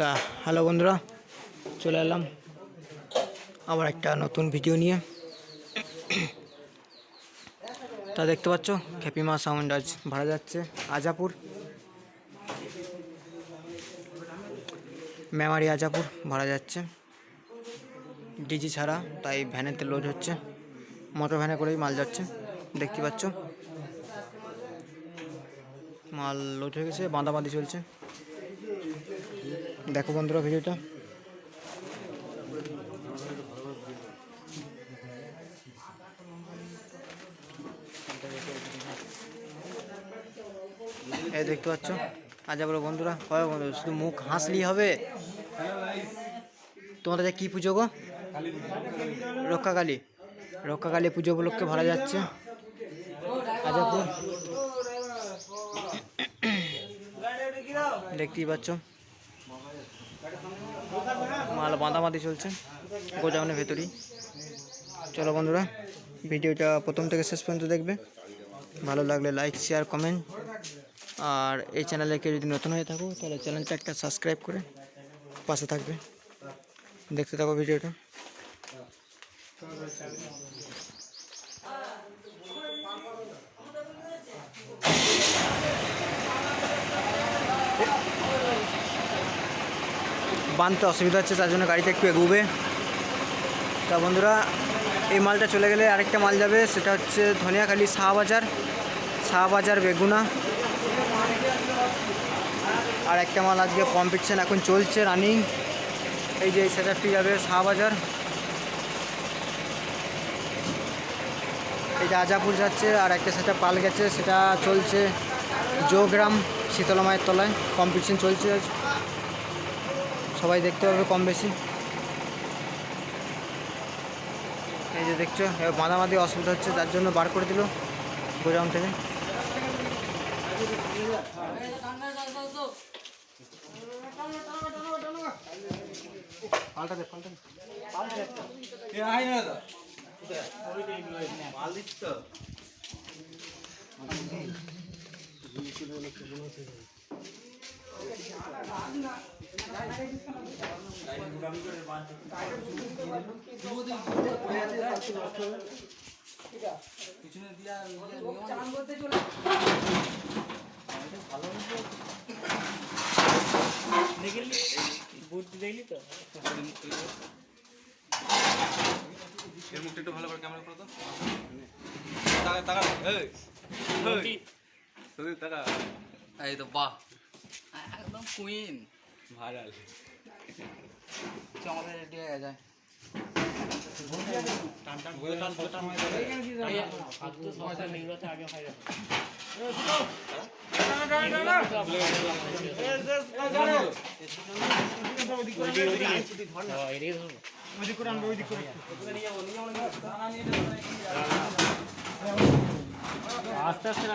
তা হ্যালো বন্ধুরা, চলে এলাম আবার একটা নতুন ভিডিও নিয়ে। তা দেখতে পাচ্ছ খ্যাপিমা সাউন্ড আজ ভাড়া যাচ্ছে, আজাপুর। মেমারি আজাপুর ভাড়া যাচ্ছে। ডিজি ছাড়া, তাই ভ্যানেতে লোড হচ্ছে। মোটর ভ্যানে করেই মাল যাচ্ছে, দেখতে পাচ্ছ। মাল লোড হয়ে গেছে, বাঁধাবাঁধি চলছে। দেখো বন্ধুরা ভিডিওটা। এই দেখতে পাচ্ছ? আজ আবার বন্ধুরা হয় বন্ধু, শুধু মুখ হাসলেই হবে। তোমাদের কী পুজো গো? রক্ষাকালী। রক্ষাকালী পুজো উপলক্ষে ভরা যাচ্ছে। দেখতেই পাচ্ছ। মাল বাঁধাবাঁধি চলছে গোজাউনের ভেতরেই। চলো বন্ধুরা, ভিডিওটা প্রথম থেকে শেষ পর্যন্ত দেখবে। ভালো লাগলে লাইক শেয়ার কমেন্ট আর এই চ্যানেলে কেউ যদি নতুন হয়ে থাকো, তাহলে চ্যানেলটা একটা সাবস্ক্রাইব করে পাশে থাকবে। দেখতে থাকো ভিডিওটা। বানতে অসুবিধা হচ্ছে, তার জন্য গাড়িটা একটু এগোবে। তা বন্ধুরা, এই মালটা চলে গেলে আরেকটা মাল যাবে, সেটা হচ্ছে ধনিয়াখালি শাহবাজার শাহবাজার বেগুনা। আর একটা মাল আজকে কম্পিটিশান এখন চলছে রানিং এই যে এই যাবে শাহবাজার। এই যে আজাপুর যাচ্ছে, আর একটা সেটা পাল গেছে সেটা চলছে জোগ্রাম শীতলা মায়ের তলায়। কম্পিটিশন চলছে সবাই দেখতে পাবে কম বেশি। এই যে দেখছ এবার বাঁধাবাঁধি অসুবিধা হচ্ছে তার জন্য বার করে দিল গোজাউন থেকে। পাল্টা দে পাল্টা দে। এর মুখটা একটু ভালো করে ক্যামেরা করো তো তাকা তাকা এই এই। তাকা এই তো বাহ। কুইন ভাইরাল আমাদের রেডি হয়ে যায় আস্তে আস্তে